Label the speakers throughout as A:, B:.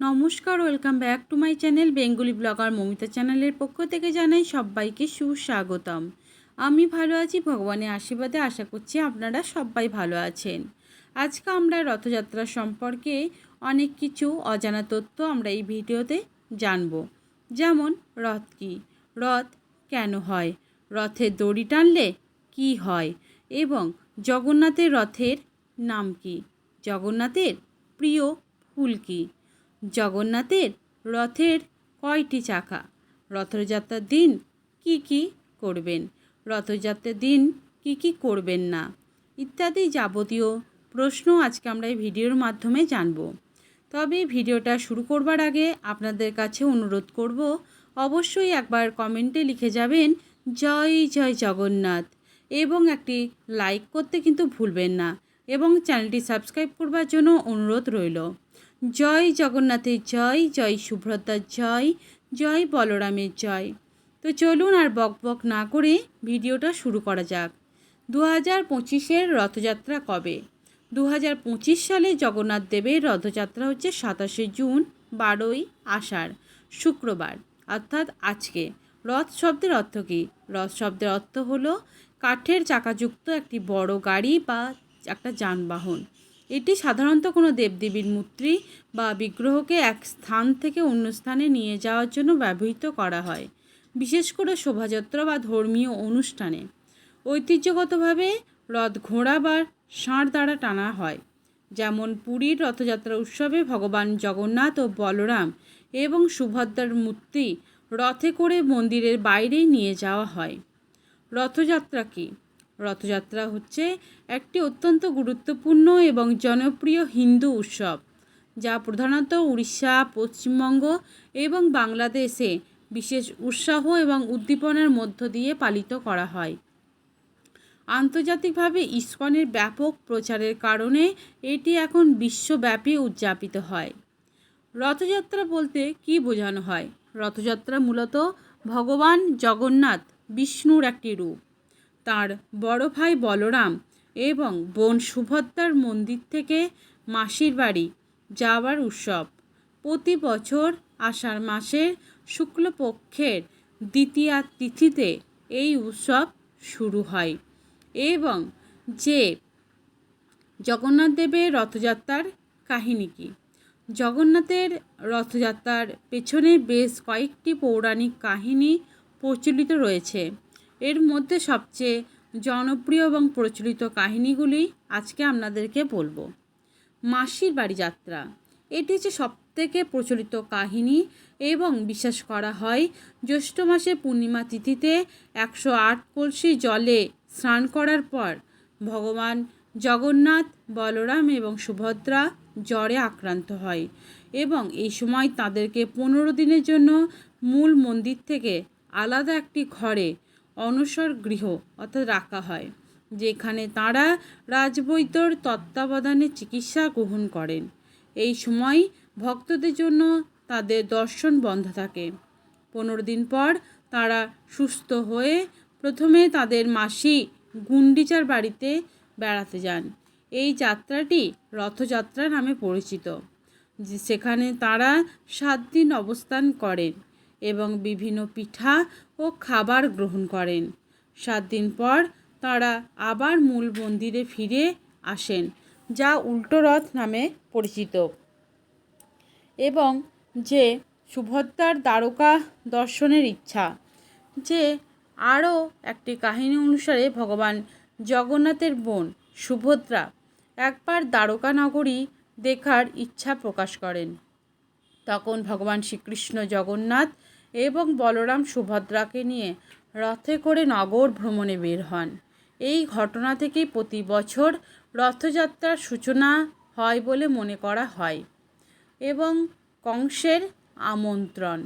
A: নমস্কার, welcome back to my channel Bengali blogger Mamita চ্যানেলের পক্ষ থেকে জানাই সবাইকে সুস্বাগতম। আমি ভালো আছি, ভগবানের আশীর্বাদে আশা করছি আপনারা সবাই ভালো আছেন। আজকে আমরা রথযাত্রা সম্পর্কে অনেক কিছু অজানা তথ্য আমরা এই ভিডিওতে জানব। যেমন, রথ কী? রথ কেন হয়? রথের দড়ি টানলে কি হয়? এবং জগন্নাথের রথের নাম কি? জগন্নাথের প্রিয় ফুল কী? জগন্নাথের রথের কয়টি চাকা? রথযাত্রার দিন কি কি করবেন? রথযাত্রার দিন কি কি করবেন না? ইত্যাদি যাবতীয় প্রশ্ন আজকে আমরা এই ভিডিওর মাধ্যমে জানব। তবে ভিডিওটা শুরু করবার আগে আপনাদের কাছে অনুরোধ করব, অবশ্যই একবার কমেন্টে লিখে যাবেন, জয় জয় জগন্নাথ। এবং একটি লাইক করতে কিন্তু ভুলবেন না, এবং চ্যানেলটি সাবস্ক্রাইব করবার জন্য অনুরোধ রইল। জয় জগন্নাথের জয় জয় সুভ্রতার জয় জয় বলরামের জয়। তো চলুন আর বক বক না করে ভিডিওটা শুরু করা যাক। দু হাজার পঁচিশের রথযাত্রা কবে? দু হাজার পঁচিশ সালে জগন্নাথ দেবের রথযাত্রা হচ্ছে সাতাশে জুন, বারোই আষাঢ়, শুক্রবার। অর্থাৎ আজকে। রথ শব্দের অর্থ কী? রথ শব্দের অর্থ হলো কাঠের চাকাযুক্ত একটি বড় গাড়ি বা একটা যানবাহন। এটি সাধারণত কোনো দেবদেবীর মূর্তি বা বিগ্রহকে এক স্থান থেকে অন্য স্থানে নিয়ে যাওয়ার জন্য ব্যবহৃত করা হয়, বিশেষ করে শোভাযাত্রা বা ধর্মীয় অনুষ্ঠানে। ঐতিহ্যগতভাবে রথ ঘোড়া বা ষাঁড় দ্বারা টানা হয়, যেমন পুরীর রথযাত্রা উৎসবে ভগবান জগন্নাথ ও বলরাম এবং সুভদ্রার মূর্তি রথে করে মন্দিরের বাইরেই নিয়ে যাওয়া হয়। রথযাত্রা কী? রথযাত্রা হচ্ছে একটি অত্যন্ত গুরুত্বপূর্ণ এবং জনপ্রিয় হিন্দু উৎসব, যা প্রধানত উড়িষ্যা, পশ্চিমবঙ্গ এবং বাংলাদেশে বিশেষ উৎসাহ এবং উদ্দীপনার মধ্য দিয়ে পালিত করা হয়। আন্তর্জাতিকভাবে ইস্কনের ব্যাপক প্রচারের কারণে এটি এখন বিশ্বব্যাপী উদযাপিত হয়। রথযাত্রা বলতে কি বোঝানো হয়? রথযাত্রা মূলত ভগবান জগন্নাথ বিষ্ণুর একটি রূপ। তার বড় ভাই বলরাম এবং বোন সুভদ্রার মন্দির থেকে মাসির বাড়ি যাওয়ার উৎসব। প্রতি বছর আষাঢ় মাসের শুক্লপক্ষের দ্বিতীয়া তিথিতে এই উৎসব শুরু হয় এবং যে জগন্নাথ দেবের রথযাত্রার কাহিনী কী? জগন্নাথের রথযাত্রার পেছনে বেশ কয়েকটি পৌরাণিক কাহিনী প্রচলিত রয়েছে। এর মধ্যে সবচেয়ে জনপ্রিয় এবং প্রচলিত কাহিনীগুলি আজকে আপনাদেরকে বলব। মাসির বাড়ি যাত্রা। এটি হচ্ছে সবথেকে প্রচলিত কাহিনী এবং বিশ্বাস করা হয়, জ্যৈষ্ঠ মাসে পূর্ণিমা তিথিতে একশো আট কলসি জলে স্নান করার পর ভগবান জগন্নাথ, বলরাম এবং সুভদ্রা জ্বরে আক্রান্ত হয় এবং এই সময় তাদেরকে পনেরো দিনের জন্য মূল মন্দির থেকে আলাদা একটি ঘরে অনসর গৃহ অর্থাৎ রাখা হয়, যেখানে তারা রাজবৈদ্যর তত্ত্বাবধানে চিকিৎসা গ্রহণ করেন। এই সময় ভক্তদের জন্য তাদের দর্শন বন্ধ থাকে। পনেরো দিন পর তারা সুস্থ হয়ে প্রথমে তাদের মাসি গুন্ডিচার বাড়িতে বেড়াতে যান। এই যাত্রাটি রথযাত্রা নামে পরিচিত। সেখানে তারা সাত দিন অবস্থান করেন। এবং বিভিন্ন পিঠা ও খাবার গ্রহণ করেন। সাত দিন পর তারা আবার মূল মন্দিরে ফিরে আসেন, যা উল্টো রথ নামে পরিচিত। এবং যে সুভদ্রার দ্বারকা দর্শনের ইচ্ছা, যে আরও একটি কাহিনী অনুসারে ভগবান জগন্নাথের বোন সুভদ্রা একবার দ্বারকা নগরী দেখার ইচ্ছা প্রকাশ করেন। তখন ভগবান শ্রীকৃষ্ণ জগন্নাথ এবং বলরাম সুভদ্রাকে নিয়ে রথে করে নগর ভ্রমণে বের হন। এই ঘটনা থেকেই প্রতি বছর রথযাত্রার সূচনা হয় বলে মনে করা হয় এবং কংসের আমন্ত্রণ।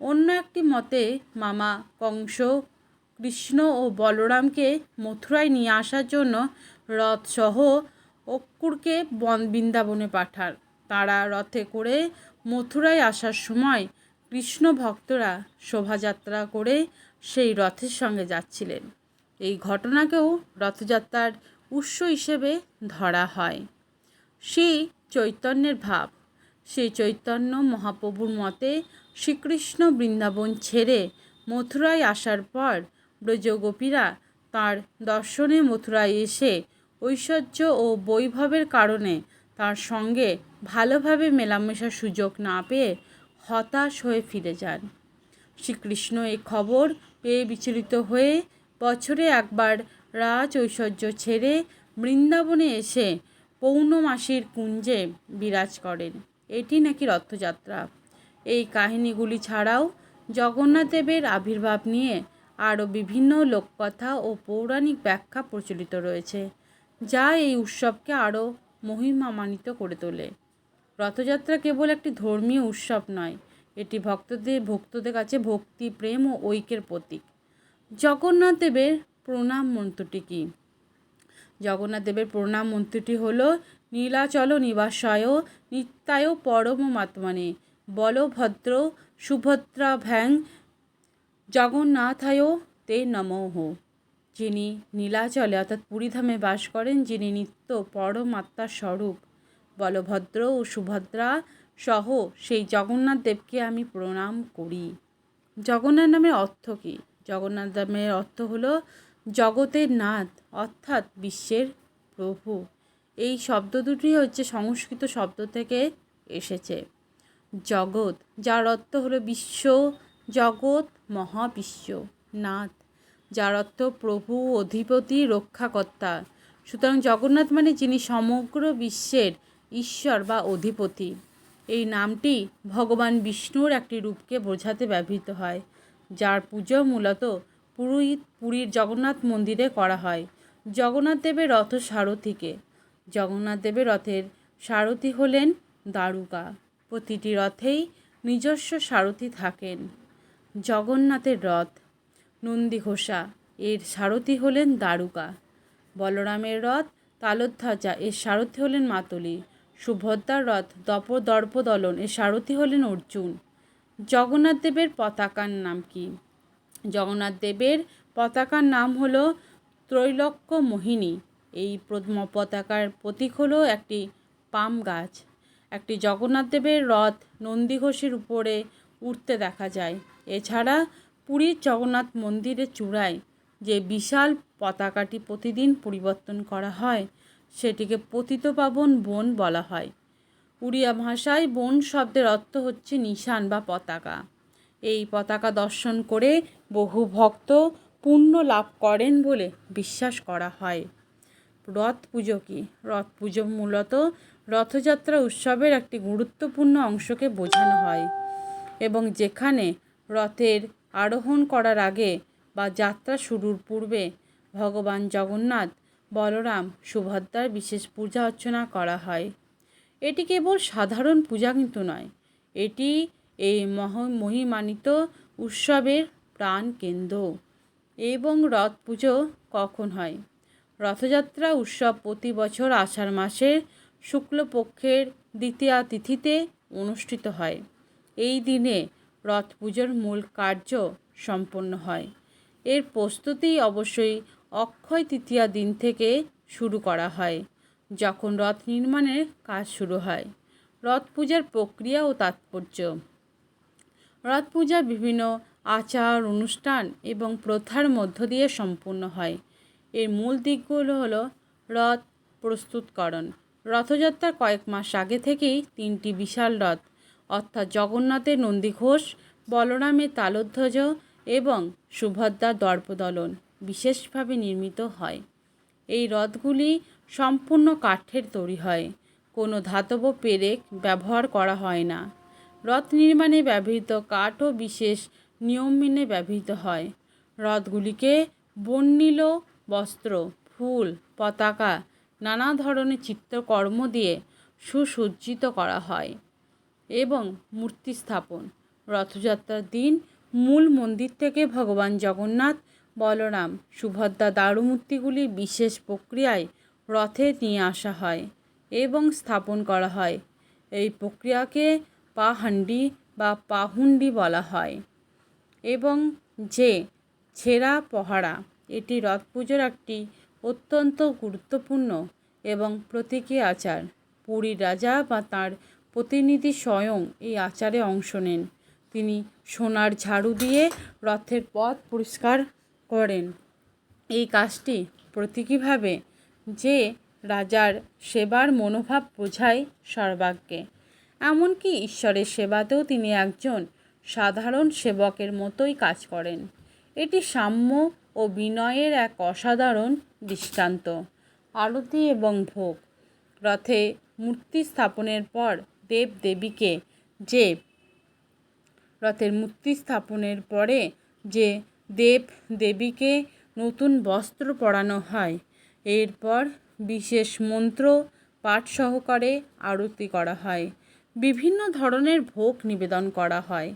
A: অন্য একটি মতে, মামা কংস, কৃষ্ণ ও বলরামকে মথুরায় নিয়ে আসার জন্য রথসহ অক্কুরকে বন বৃন্দাবনে পাঠান। তারা রথে করে মথুরায় আসার সময় কৃষ্ণ ভক্তরা শোভাযাত্রা করে সেই রথের সঙ্গে যাচ্ছিলেন। এই ঘটনাকেও রথযাত্রার উৎস হিসেবে ধরা হয়। সেই চৈতন্যের ভাব, শ্রী চৈতন্য মহাপ্রভুর মতে শ্রীকৃষ্ণ বৃন্দাবন ছেড়ে মথুরায় আসার পর ব্রজগোপীরা তার দর্শনে মথুরায় এসে ঐশ্বর্য ও বৈভবের কারণে তার সঙ্গে ভালোভাবে মেলামেশার সুযোগ না পেয়ে হতাশ হয়ে ফিরে যান। শ্রীকৃষ্ণ এ খবর পেয়ে বিচলিত হয়ে বছরে একবার রাজ ঐশ্বর্য ছেড়ে বৃন্দাবনে এসে পৌর্ণমাসীর কুঞ্জে বিরাজ করেন। এটি নাকি রথযাত্রা। এই কাহিনীগুলি ছাড়াও জগন্নাথ দেবের আবির্ভাব নিয়ে আরও বিভিন্ন লোককথা ও পৌরাণিক ব্যাখ্যা প্রচলিত রয়েছে, যা এই উৎসবকে আরও মহিমান্বিত করে তোলে। রথযাত্রা কেবল একটি ধর্মীয় উৎসব নয়, এটি ভক্তদের ভক্তদের কাছে ভক্তি, প্রেম ও ঐক্যের প্রতীক। জগন্নাথ দেবের প্রণাম মন্ত্রটি কী? জগন্নাথ দেবের প্রণাম মন্ত্রটি হল, নীলাচল নিবাসায়, নিত্যায় পরম মাত্মনে বলভদ্র সুভদ্রা ভ্যাং জগন্নাথায় তে নমঃ। যিনি নীলাচলে অর্থাৎ পুরীধামে বাস করেন, যিনি নিত্য পরমাত্মার স্বরূপ বলভদ্র ও সুভদ্রা সহ সেই জগন্নাথ দেবকে আমি প্রণাম করি। জগন্নাথ নামের অর্থ কী? জগন্নাথ নামের অর্থ হলো জগতের নাথ, অর্থাৎ বিশ্বের প্রভু। এই শব্দ দুটি হচ্ছে সংস্কৃত শব্দ থেকে এসেছে। জগৎ, যার অর্থ হলো বিশ্ব, জগৎ মহাবিশ্ব, নাথ, যার অর্থ প্রভু, অধিপতি, রক্ষাকর্তা। সুতরাং জগন্নাথ মানে যিনি সমগ্র বিশ্বের ঈশ্বর বা অধিপতি। এই নামটি ভগবান বিষ্ণুর একটি রূপকে বোঝাতে ব্যবহৃত হয়, যার পুজো মূলত পুরোহিত পুরীর জগন্নাথ মন্দিরে করা হয়, জগন্নাথ দেবের রথ সারথীকে। জগন্নাথ দেবের রথের সারথী হলেন দারুকা প্রতিটি রথেই নিজস্ব সারথী থাকেন। জগন্নাথের রথ, নন্দীঘোষা, এর সারথী হলেন দারুকা বলরামের রথ, তালোধ্বজা, এর সারথী হলেন মাতলি। সুভদ্রার রথ দপ দর্পদলন এর সারথী হলেন অর্জুন। জগন্নাথ দেবের পতাকার নাম কি? জগন্নাথ দেবের পতাকার নাম হলো ত্রৈলক্য মোহিনী। এই পতাকার প্রতীক হলো একটি পাম গাছ। একটি জগন্নাথ দেবের রথ নন্দীঘোষের উপরে উঠতে দেখা যায়। এছাড়া পুরীর জগন্নাথ মন্দিরের চূড়ায় যে বিশাল পতাকাটি প্রতিদিন পরিবর্তন করা হয় সেটিকে পতিতপাবন বন বলা হয়। উড়িয়া ভাষায় বন শব্দের অর্থ হচ্ছে নিশান বা পতাকা। এই পতাকা দর্শন করে বহু ভক্ত পুণ্য লাভ করেন বলে বিশ্বাস করা হয়। রথ পুজো কী? রথ পুজো মূলত রথযাত্রা উৎসবের একটি গুরুত্বপূর্ণ অংশকে বোঝানো হয় এবং যেখানে রথের আরোহণ করার আগে বা যাত্রা শুরুর পূর্বে ভগবান জগন্নাথ বলরাম সুভদ্রার বিশেষ পূজা অর্চনা করা হয়। এটি কেবল সাধারণ পূজা কিন্তু নয়, এটি এই মহ মহিমানিত উৎসবের প্রাণ কেন্দ্র এবং রথ পুজো কখন হয়? রথযাত্রা উৎসব প্রতি বছর আষাঢ় মাসের শুক্লপক্ষের দ্বিতীয়া তিথিতে অনুষ্ঠিত হয়। এই দিনে রথ পুজোর মূল কার্য সম্পন্ন হয়। এর প্রস্তুতি অবশ্যই অক্ষয় তৃতীয়া দিন থেকে শুরু করা হয়, যখন রথ নির্মাণের কাজ শুরু হয়। রথ পূজার প্রক্রিয়া ও তাৎপর্য। রথ পূজা বিভিন্ন আচার, অনুষ্ঠান এবং প্রথার মধ্য দিয়ে সম্পূর্ণ হয়। এর মূল দিকগুলো হলো রথ প্রস্তুতকরণ। রথযাত্রার কয়েক মাস আগে থেকেই তিনটি বিশাল রথ, অর্থাৎ জগন্নাথের নন্দীঘোষ, বলরামের তালোধ্বজ এবং সুভদ্রার দর্পদলন। বিশেষভাবে নির্মিত হয়। এই রথগুলি সম্পূর্ণ কাঠের তৈরি হয়। কোনো ধাতব পেরেক ব্যবহার করা হয় না। রথ নির্মাণে ব্যবহৃত কাঠও বিশেষ নিয়ম মেনে ব্যবহৃত হয়। রথগুলিকে বর্ণিল বস্ত্র, ফুল, পতাকা, নানা ধরনের চিত্রকর্ম দিয়ে সুসজ্জিত করা হয় এবং মূর্তি স্থাপন। রথযাত্রার দিন মূল মন্দির থেকে ভগবান জগন্নাথ বলরাম সুভদ্রা দারুমূর্তিগুলি বিশেষ প্রক্রিয়ায় রথে নিয়ে আসা হয় এবং স্থাপন করা হয়। এই প্রক্রিয়াকে পাহান্ডি বা পাহুন্ডি বলা হয়। এবং যে ছেঁড়া পহারা এটি রথ পুজোর একটি অত্যন্ত গুরুত্বপূর্ণ এবং প্রতীকী আচার। পুরীর রাজা বা তাঁর প্রতিনিধি স্বয়ং এই আচারে অংশ নেন। তিনি সোনার ঝাড়ু দিয়ে রথের পথ পরিষ্কার করেন। এই কাজটি প্রতীকীভাবে যে রাজার সেবার মনোভাব বোঝায় সর্বাগ্যে। এমনকি ঈশ্বরের সেবাতেও তিনি একজন সাধারণ সেবকের মতোই কাজ করেন। এটি সাম্য ও বিনয়ের এক অসাধারণ দৃষ্টান্ত, আরতি এবং ভোগ। রথে মূর্তি স্থাপনের পর দেব দেবীকে যে, রথের মূর্তি স্থাপনের পরে যে দেব দেবীকে নতুন বস্ত্র পরানো হয়। এরপর বিশেষ মন্ত্র পাঠ সহকারে আরতি করা হয়। বিভিন্ন ধরনের ভোগ নিবেদন করা হয়।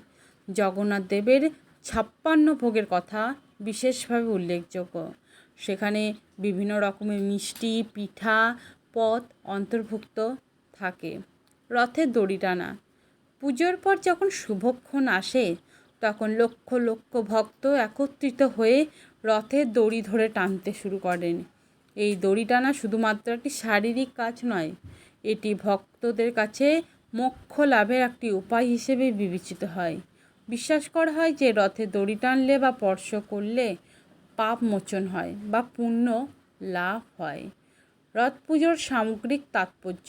A: জগন্নাথ দেবের ছাপ্পান্ন ভোগের কথা বিশেষভাবে উল্লেখযোগ্য। সেখানে বিভিন্ন রকমের মিষ্টি, পিঠা, পথ অন্তর্ভুক্ত থাকে। রথের দড়ি টানা। পুজোর পর যখন শুভক্ষণ আসে তখন লক্ষ লক্ষ ভক্ত একত্রিত হয়ে রথের দড়ি ধরে টানতে শুরু করেন। এই দড়ি টানা শুধুমাত্র একটি শারীরিক কাজ নয়, এটি ভক্তদের কাছে মোক্ষ লাভের একটি উপায় হিসেবে বিবেচিত হয়। বিশ্বাস করা হয় যে রথে দড়ি টানলে বা স্পর্শ করলে পাপ মোচন হয় বা পুণ্য লাভ হয়। রথ পুজোর সামগ্রিক তাৎপর্য,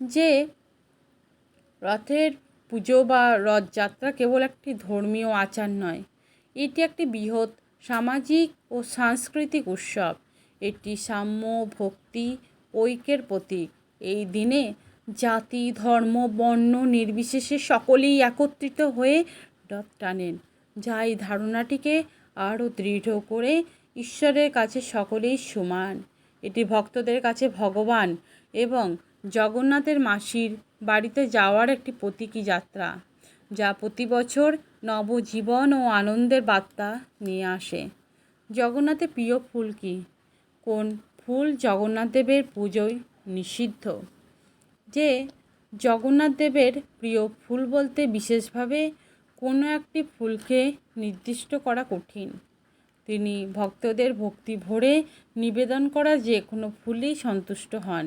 A: যে রথের পুজো বা রথযাত্রা কেবল একটি ধর্মীয় আচার নয়, এটি একটি বৃহৎ সামাজিক ও সাংস্কৃতিক উৎসব। এটি সাম্য, ভক্তি, ঐক্যের প্রতীক। এই দিনে জাতি, ধর্ম, বর্ণ নির্বিশেষে সকলেই একত্রিত হয়ে রথ টানেন, যা এই ধারণাটিকে আরও দৃঢ় করে ঈশ্বরের কাছে সকলেই সমান। এটি ভক্তদের কাছে ভগবান এবং জগন্নাথের মাসির বাড়িতে যাওয়ার একটি প্রতীকী যাত্রা, যা প্রতি বছর নবজীবন ও আনন্দের বার্তা নিয়ে আসে। জগন্নাথের প্রিয় ফুল কি? কোন ফুল জগন্নাথ দেবের পুজোয় নিষিদ্ধ? যে জগন্নাথ দেবের প্রিয় ফুল বলতে বিশেষভাবে কোনো একটি ফুলকে নির্দিষ্ট করা কঠিন। তিনি ভক্তদের ভক্তি ভরে নিবেদন করা যে কোনো ফুলেই সন্তুষ্ট হন।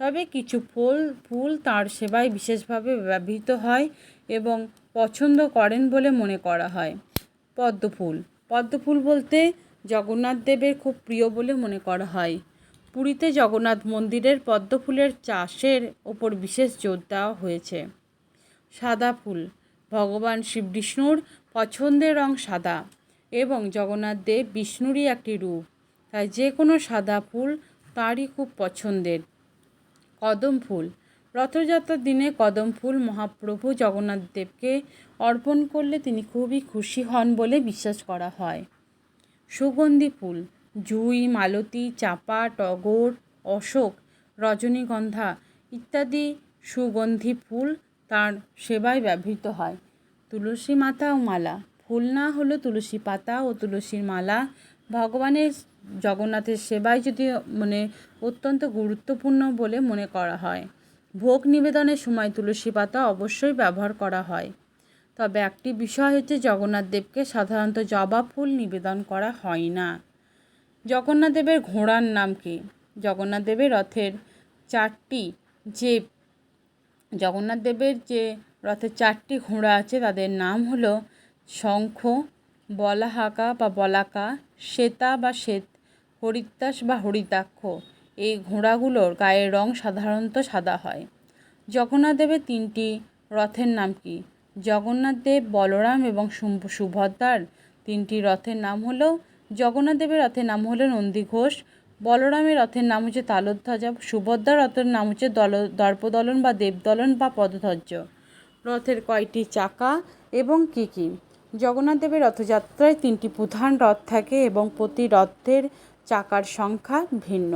A: তবে কিছু ফুল ফুল তার সেবায় বিশেষভাবে ব্যবহৃত হয় এবং পছন্দ করেন বলে মনে করা হয়। পদ্মফুল। পদ্মফুল বলতে জগন্নাথ দেবের খুব প্রিয় বলে মনে করা হয়। পুরীতে জগন্নাথ মন্দিরের পদ্মফুলের চাষের ওপর বিশেষ জোর দেওয়া হয়েছে। সাদা ফুল। ভগবান শিব বিষ্ণুর পছন্দের রং সাদা এবং জগন্নাথ দেব বিষ্ণুরই একটি রূপ। তাই যে কোনো সাদা ফুল তারই খুব পছন্দের। কদম ফুল। রথযাত্রার দিনে কদম ফুল মহাপ্রভু জগন্নাথ দেবকে অর্পণ করলে তিনি খুবই খুশি হন বলে বিশ্বাস করা হয়। সুগন্ধি ফুল, জুই, মালতী, চাপা, টগর, অশোক, রজনীগন্ধা ইত্যাদি সুগন্ধি ফুল তার সেবায় ব্যবহৃত হয়। তুলসী মাতা ও মালা, ফুল না হলো তুলসী পাতা ও তুলসীর মালা ভগবানের জগন্নাথের সেবায় যদি মানে অত্যন্ত গুরুত্বপূর্ণ বলে মনে করা হয়। ভোগ নিবেদনের সময় তুলসী পাতা অবশ্যই ব্যবহার করা হয়। তবে একটি বিষয় হচ্ছে জগন্নাথ দেবকে সাধারণত জবা ফুল নিবেদন করা হয় না। জগন্নাথ দেবের ঘোড়ার নাম কি? জগন্নাথ দেবের রথের চারটি যে জগন্নাথ দেবের যে রথের চারটি ঘোড়া আছে, তাদের নাম হলো শঙ্খ, বলাহাকা বা বলাকা, শ্বেতা বা শ্বেত হরিত্তাস বা হরিতাক্ষ এই ঘোড়াগুলোর গায়ের রং সাধারণত সাদা হয়। জগন্নাথ দেবের তিনটি রথের নাম কি? জগন্নাথ দেব বলরাম এবং সুভদ্রার তিনটি রথের নাম হলো জগন্নাথ দেবের রথের নাম হলো নন্দীঘোষ বলরামের রথের নাম হচ্ছে তালোধ্বজা, সুভদ্রার রথের নাম হচ্ছে দল দর্পদলন বা দেবদলন বা পদধ্বজ। রথের কয়টি চাকা এবং কী কী? জগন্নাথ দেবের রথযাত্রায় তিনটি প্রধান রথ থাকে এবং প্রতি রথের চাকার সংখ্যা ভিন্ন।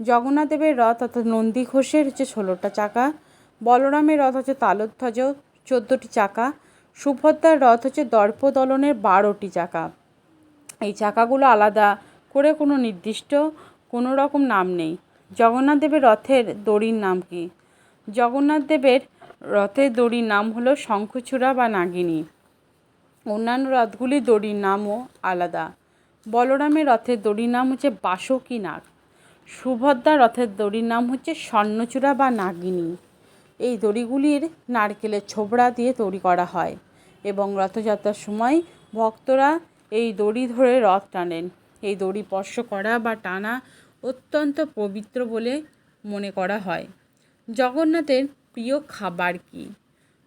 A: জগন্নাথদেবের রথ অর্থাৎ নন্দী ঘোষের হচ্ছে ষোলোটা চাকা, বলরামের রথ হচ্ছে তালোধ্বজ, চোদ্দোটি চাকা, সুভদ্রার রথ হচ্ছে দর্পদলনের বারোটি চাকা। এই চাকাগুলো আলাদা করে কোনো নির্দিষ্ট কোনো রকম নাম নেই। জগন্নাথ দেবের রথের দড়ির নাম কি? জগন্নাথ দেবের রথের দড়ির নাম হলো শঙ্খচূড়া বা নাগিনী। অন্যান্য রথগুলির দড়ির নামও আলাদা। বলরামের রথের দড়ির নাম হচ্ছে বাসকী নাগ। সুভদ্রা রথের দড়ির নাম হচ্ছে স্বর্ণচূড়া বা নাগিনী। এই দড়িগুলির নারকেলের ছোবড়া দিয়ে তৈরি করা হয় এবং রথযাত্রার সময় ভক্তরা এই দড়ি ধরে রথ টানেন। এই দড়ি স্পর্শ করা বা টানা অত্যন্ত পবিত্র বলে মনে করা হয়। জগন্নাথের প্রিয় খাবার কী?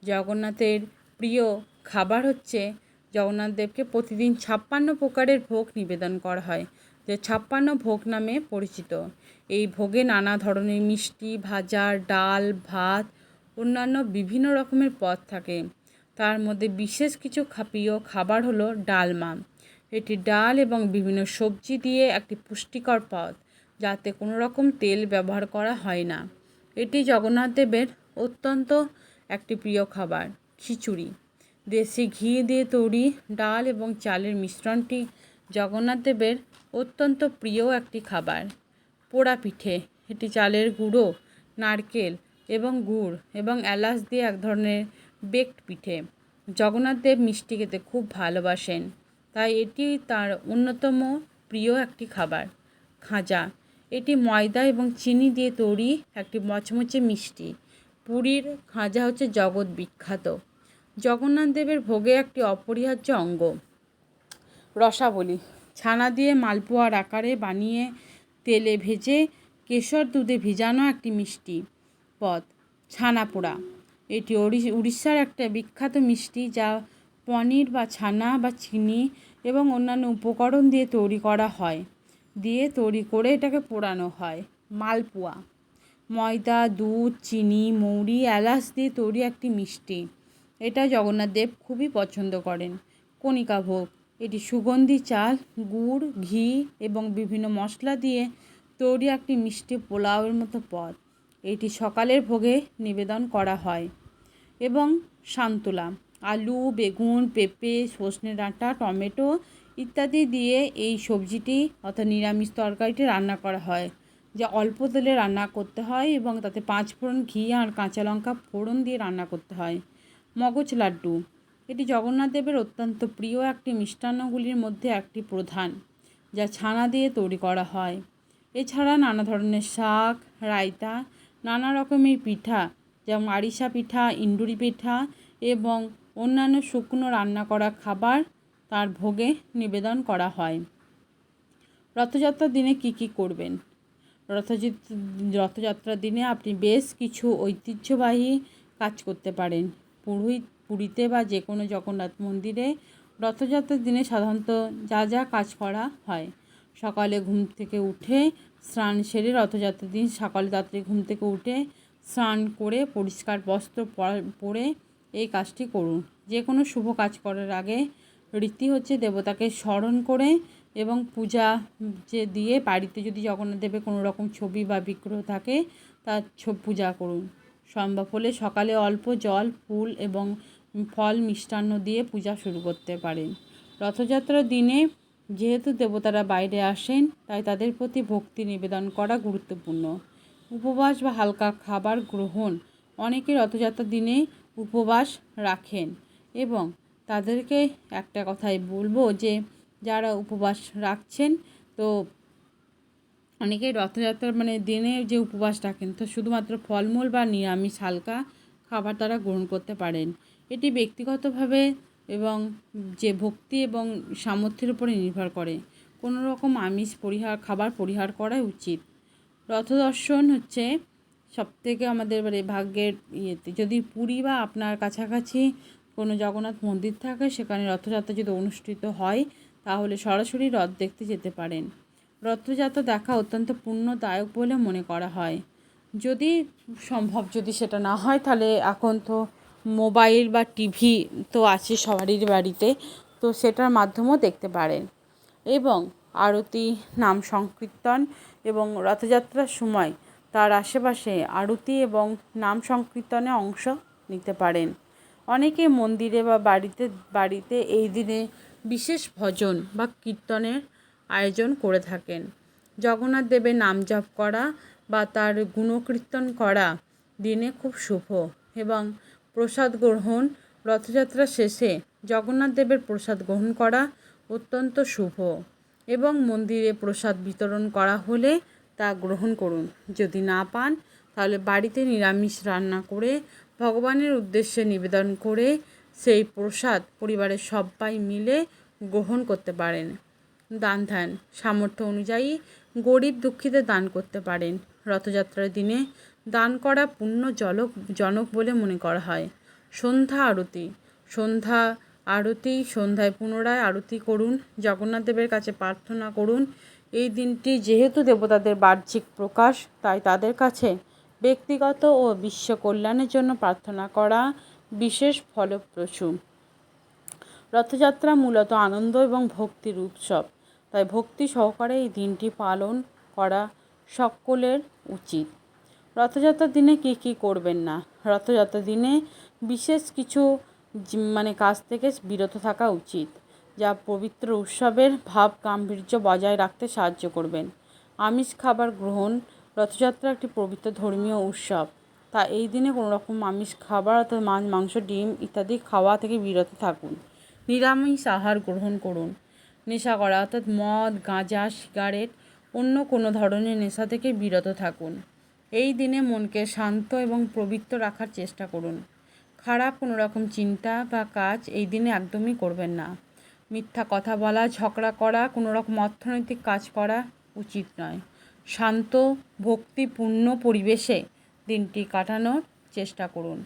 A: জগন্নাথের প্রিয় খাবার হচ্ছে জগন্নাথ দেবকে প্রতিদিন ছাপ্পান্ন প্রকারের ভোগ নিবেদন করা হয়, যে ছাপ্পান্ন ভোগ নামে পরিচিত। এই ভোগে নানা ধরনের মিষ্টি, ভাজা, ডাল, ভাত, অন্যান্য বিভিন্ন রকমের পদ থাকে। তার মধ্যে বিশেষ কিছু খা- প্রিয় খাবার হলো ডালমা। এটি ডাল এবং বিভিন্ন সবজি দিয়ে একটি পুষ্টিকর পদ, যাতে কোনো রকম তেল ব্যবহার করা হয় না। এটি জগন্নাথ দেবের অত্যন্ত একটি প্রিয় খাবার, খিচুড়ি। দেশি ঘি দিয়ে তৈরি ডাল এবং চালের মিশ্রণটি জগন্নাথ দেবের অত্যন্ত প্রিয় একটি খাবার। পোড়া পিঠে, এটি চালের গুঁড়ো, নারকেল এবং গুড় এবং এলাচ দিয়ে এক ধরনের বেকড পিঠে। জগন্নাথ দেব মিষ্টি খেতে খুব ভালোবাসেন, তাই এটি তার অন্যতম প্রিয় একটি খাবার। খাজা, এটি ময়দা এবং চিনি দিয়ে তৈরি একটি মচমচে মিষ্টি। পুরীর খাজা হচ্ছে জগৎ বিখ্যাত। জগন্নাথ দেবের ভোগে একটি অপরিহার্য অঙ্গ। রসাবলি। ছানা দিয়ে মালপোয়ার আকারে বানিয়ে তেলে ভেজে কেশর দুধে ভিজানো একটি মিষ্টি পদ, ছানা পোড়া। এটি উড়িষ্যার একটা বিখ্যাত মিষ্টি যা পনির বা ছানা বা চিনি এবং অন্যান্য উপকরণ দিয়ে তৈরি করা হয়। দিয়ে তৈরি করে এটাকে পোড়ানো হয়। মালপোয়া। ময়দা, দুধ, চিনি, মৌরি, এলাচ দিয়ে তৈরি একটি মিষ্টি। এটা জগন্নাথ দেব খুবই পছন্দ করেন। কণিকা ভোগ, এটি সুগন্ধি চাল, গুড়, ঘি এবং বিভিন্ন মশলা দিয়ে তৈরি একটি মিষ্টি পোলাওয়ের মতো পদ। এটি সকালের ভোগে নিবেদন করা হয়। এবং সান্তোলা, আলু, বেগুন, পেঁপে সজনে ডাঁটা, টমেটো ইত্যাদি দিয়ে এই সবজিটি অর্থাৎ নিরামিষ তরকারিটি রান্না করা হয়, যা অল্প তেলে রান্না করতে হয় এবং তাতে পাঁচ ফোড়ন ঘি আর কাঁচা লঙ্কা ফোড়ন দিয়ে রান্না করতে হয়। মগজ লাড্ডু। এটি জগন্নাথ দেবের অত্যন্ত প্রিয় একটি মিষ্টান্নগুলির মধ্যে একটি প্রধান, যা ছানা দিয়ে তৈরি করা হয়। এছাড়া নানা ধরনের শাক, রায়তা, নানা রকমের পিঠা, যেমন আরিসা পিঠা ইন্ডুরি পিঠা এবং অন্যান্য শুকনো রান্না করা খাবার তার ভোগে নিবেদন করা হয়। রথযাত্রার দিনে কি কি করবেন? রথযাত্রা রথযাত্রার দিনে আপনি বেশ কিছু ঐতিহ্যবাহী কাজ করতে পারেন। পুরোহিত পুরীতে বা যে কোনো জগন্নাথ মন্দিরে রথযাত্রার দিনে সাধারণত যা যা কাজ করা হয়। সকালে ঘুম থেকে উঠে স্নান সেরে রথযাত্রার দিন সকালে তাড়াতাড়ি ঘুম থেকে উঠে স্নান করে পরিষ্কার বস্ত্র পরা- এই কাজটি করুন। যে কোনো শুভ কাজ করার আগে রীতি হচ্ছে দেবতাকে স্মরণ করে এবং পূজা যে দিয়ে বাড়িতে যদি জগন্নাথ দেবের কোনো রকম ছবি বা বিগ্রহ থাকে, তার পূজা করুন। সম্ভব হলে সকালে অল্প জল, ফুল এবং ফল মিষ্টান্ন দিয়ে পূজা শুরু করতে পারেন। রথযাত্রার দিনে যেহেতু দেবতারা বাইরে আসেন, তাই তাদের প্রতি ভক্তি নিবেদন করা গুরুত্বপূর্ণ। উপবাস বা হালকা খাবার গ্রহণ অনেকে রথযাত্রার দিনে উপবাস রাখেন এবং তাদেরকে একটা কথাই বলব যে, যারা উপবাস রাখছেন, তো অনেকেই রথযাত্রার মানে দিনে যে উপবাস রাখেন, তো শুধুমাত্র ফলমূল বা নিরামিষ হালকা খাবার তারা গ্রহণ করতে পারেন। এটি ব্যক্তিগতভাবে এবং যে ভক্তি এবং সামর্থ্যের উপরে নির্ভর করে। কোনো রকম আমিষ পরিহার, খাবার পরিহার করাই উচিত। রথদর্শন হচ্ছে সবথেকে আমাদের মানে ভাগ্যের ইয়েতে। যদি পুরী বা আপনার কাছাকাছি কোনো জগন্নাথ মন্দির থাকে, সেখানে রথযাত্রা যদি অনুষ্ঠিত হয়, তাহলে সরাসরি রথ দেখতে যেতে পারেন। রথযাত্রা দেখা অত্যন্ত পুণ্যদায়ক বলে মনে করা হয়। যদি সম্ভব যদি সেটা না হয়, তাহলে এখন তো মোবাইল বা টিভি তো আছে সবারই বাড়িতে, তো সেটার মাধ্যমেও দেখতে পারেন। এবং আরতি, নাম সংকীর্তন এবং রথযাত্রার সময় তার আশেপাশে আরতি এবং নাম সংকীর্তনে অংশ নিতে পারেন। অনেকে মন্দিরে বা বাড়িতে বাড়িতে এই দিনে বিশেষ ভজন বা কীর্তনের আয়োজন করে থাকেন। জগন্নাথ দেবের নাম জপ করা বা তার গুণকীর্তন করা দিনে খুব শুভ এবং প্রসাদ গ্রহণ রথযাত্রা শেষে জগন্নাথ দেবের প্রসাদ গ্রহণ করা অত্যন্ত শুভ এবং মন্দিরে প্রসাদ বিতরণ করা হলে তা গ্রহণ করুন। যদি না পান, তাহলে বাড়িতে নিরামিষ রান্না করে, ভগবানের উদ্দেশ্যে নিবেদন করে সেই প্রসাদ পরিবারের সবাই মিলে গ্রহণ করতে পারেন। দান ধ্যান সামর্থ্য অনুযায়ী গরিব দুঃখীদের দান করতে পারেন। রথযাত্রার দিনে দান করা পুণ্য জলক, জনক বলে মনে করা হয়। সন্ধ্যা আরতি। সন্ধ্যা আরতি, সন্ধ্যায় পুনরায় আরতি করুন। জগন্নাথ দেবের কাছে প্রার্থনা করুন, এই দিনটি যেহেতু দেবতাদের বাহ্যিক প্রকাশ, তাই তাদের কাছে ব্যক্তিগত ও বিশ্ব কল্যাণের জন্য প্রার্থনা করা বিশেষ ফলপ্রসূ। রথযাত্রা মূলত আনন্দ এবং ভক্তির উৎসব। তাই ভক্তি সহকারে এই দিনটি পালন করা সকলের উচিত। রথযাত্রার দিনে কী কী করবেন না? রথযাত্রার দিনে বিশেষ কিছু মানে কাজ থেকে বিরত থাকা উচিত, যা পবিত্র উৎসবের ভাব গাম্ভীর্য বজায় রাখতে সাহায্য করবেন। আমিষ খাবার গ্রহণ, রথযাত্রা একটি পবিত্র ধর্মীয় উৎসব। তা এই দিনে কোনো রকম আমিষ খাবার অর্থাৎ মাছ, মাংস, ডিম ইত্যাদি খাওয়া থেকে বিরত থাকুন। নিরামিষ আহার গ্রহণ করুন। নেশা করা, অর্থাৎ মদ, গাঁজা, সিগারেট, অন্য কোনো ধরনের নেশা থেকে বিরত থাকুন। এই দিনে মনকে শান্ত এবং পবিত্র রাখার চেষ্টা করুন। খারাপ কোনো রকম চিন্তা বা কাজ এই দিনে একদমই করবেন না। মিথ্যা কথা বলা, ঝগড়া করা, কোনো রকম অর্থনৈতিক কাজ করা উচিত নয়। শান্ত, ভক্তিপূর্ণ পরিবেশে দিনটি কাটানোর চেষ্টা করুন।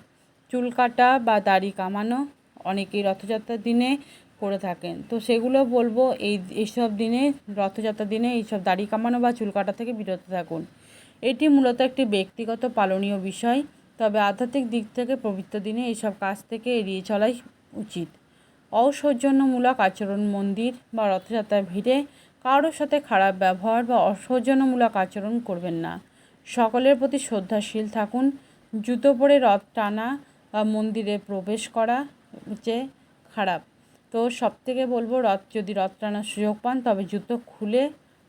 A: চুল কাটা বা দাড়ি কামানো, অনেকেই রথযাত্রার দিনে করে থাকেন। তো সেগুলো বলব, এই, এইসব দিনে, রথযাত্রার দিনে এইসব দাড়ি কামানো বা চুল কাটা থেকে বিরত থাকুন। এটি মূলত একটি ব্যক্তিগত পালনীয় বিষয়, তবে আধ্যাত্মিক দিক থেকে পবিত্র দিনে এইসব কাজ থেকে এড়িয়ে চলাই উচিত। অসৌজন্যমূলক আচরণ, মন্দির বা রথযাত্রার ভিড়ে কারোর সাথে খারাপ ব্যবহার বা অসৌজন্যমূলক আচরণ করবেন না। সকলের প্রতি শ্রদ্ধাশীল থাকুন, জুতো পরে রথ টানা বা মন্দিরে প্রবেশ করা হচ্ছে খারাপ। তো সব থেকে বলব রথ, যদি রথ টানার সুযোগ পান, তবে জুতো খুলে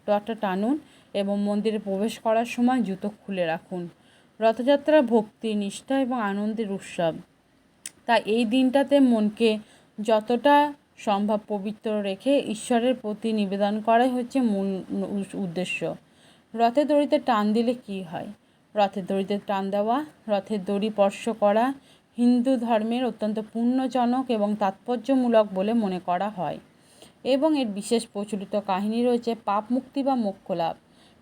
A: রথটা টানুন এবং মন্দিরে প্রবেশ করার সময় জুতো খুলে রাখুন। রথযাত্রা ভক্তি, নিষ্ঠা এবং আনন্দের উৎসব। তাই এই দিনটাতে মনকে যতটা সম্ভব পবিত্র রেখে ঈশ্বরের প্রতি নিবেদন করাই হচ্ছে মূল উদ্দেশ্য। রথের দড়িতে টান দিলে কি হয়? রথের দড়িতে টান দেওয়া, রথের দড়ি স্পর্শ করা হিন্দু ধর্মের অত্যন্ত পুণ্যজনক এবং তাৎপর্যমূলক বলে মনে করা হয় এবং এর বিশেষ প্রচলিত কাহিনী রয়েছে পাপ মুক্তি বা মোক্ষ লাভ।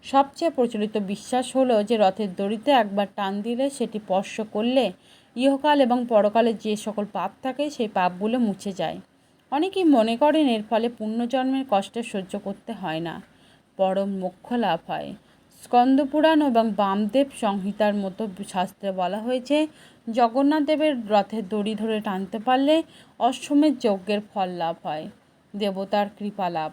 A: সবচেয়ে প্রচলিত বিশ্বাস হলো যে রথের দড়িতে একবার টান দিলে সেটি স্পর্শ করলে ইহকাল এবং পরকালে যে সকল পাপ থাকে সেই পাপগুলো মুছে যায়। অনেকেই মনে করেন এর ফলে পুণ্যজন্মের কষ্ট সহ্য করতে হয় না পরম মোক্ষ লাভ হয়। স্কন্দপুরাণ এবং বামদেব সংহিতার মতো শাস্ত্রে বলা হয়েছে, জগন্নাথ দেবের রথের দড়ি ধরে টানতে পারলে অশ্বমেধ যজ্ঞের ফল লাভ হয়, দেবতার কৃপা লাভ।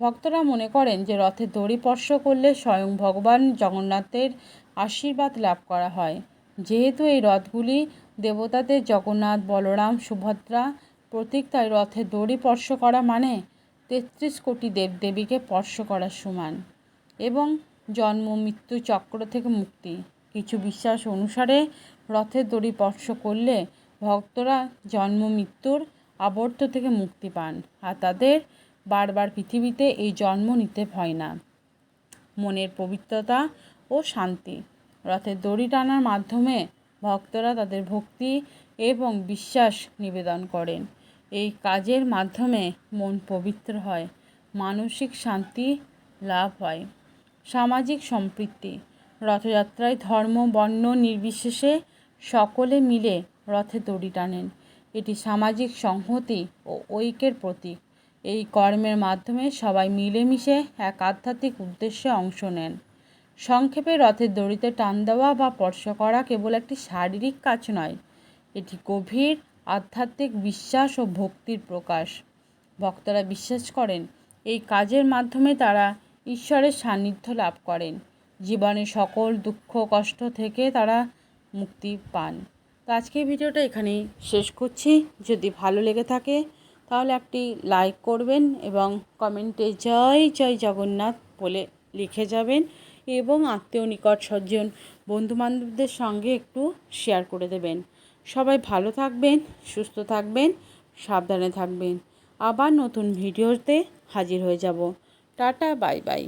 A: ভক্তরা মনে করেন যে রথে দড়ি স্পর্শ করলে স্বয়ং ভগবান জগন্নাথের আশীর্বাদ লাভ করা হয়। যেহেতু এই রথগুলি দেবতাদের জগন্নাথ, বলরাম, সুভদ্রা প্রতীক, তাই রথে দড়ি স্পর্শ করা মানে তেত্রিশ কোটি দেবদেবীকে স্পর্শ করার সমান। এবং জন্ম, মৃত্যু চক্র থেকে মুক্তি। কিছু বিশ্বাস অনুসারে রথের দড়ি স্পর্শ করলে ভক্তরা জন্ম, মৃত্যুর আবর্ত থেকে মুক্তি পান আর তাদের বারবার পৃথিবীতে এই জন্ম নিতে হয় না। মনের পবিত্রতা ও শান্তি। রথের দড়ি টানার মাধ্যমে ভক্তরা তাদের ভক্তি এবং বিশ্বাস নিবেদন করেন। এই কাজের মাধ্যমে মন পবিত্র হয়, মানসিক শান্তি লাভ হয়। সামাজিক সম্পৃক্তি রথযাত্রায় ধর্ম, বর্ণ নির্বিশেষে সকলে মিলে রথে দড়ি টানেন। এটি সামাজিক সংহতি ও ঐক্যের প্রতীক। এই কর্মের মাধ্যমে সবাই মিলেমিশে এক আধ্যাত্মিক উদ্দেশ্যে অংশ নেন। সংক্ষেপে রথের দড়িতে টান দেওয়া বা স্পর্শ করা কেবল একটি শারীরিক কাজ নয়, এটি গভীর আধ্যাত্মিক বিশ্বাস ও ভক্তির প্রকাশ। ভক্তরা বিশ্বাস করেন, এই কাজের মাধ্যমে তারা ঈশ্বরের সান্নিধ্য লাভ করেন। জীবনে সকল দুঃখ, কষ্ট থেকে তারা মুক্তি পান। তো আজকের ভিডিওটা এখানেই শেষ করছি। যদি ভালো লেগে থাকে, তাহলে একটি লাইক করবেন এবং কমেন্টে জয় জয় জগন্নাথ বলে লিখে যাবেন এবং আত্মীয়, নিকট সজ্জন বন্ধুবান্ধবদের সঙ্গে একটু শেয়ার করে দেবেন। সবাই ভালো থাকবেন, সুস্থ থাকবেন, সাবধানে থাকবেন। আবার নতুন ভিডিওতে হাজির হয়ে যাব। Tata bye bye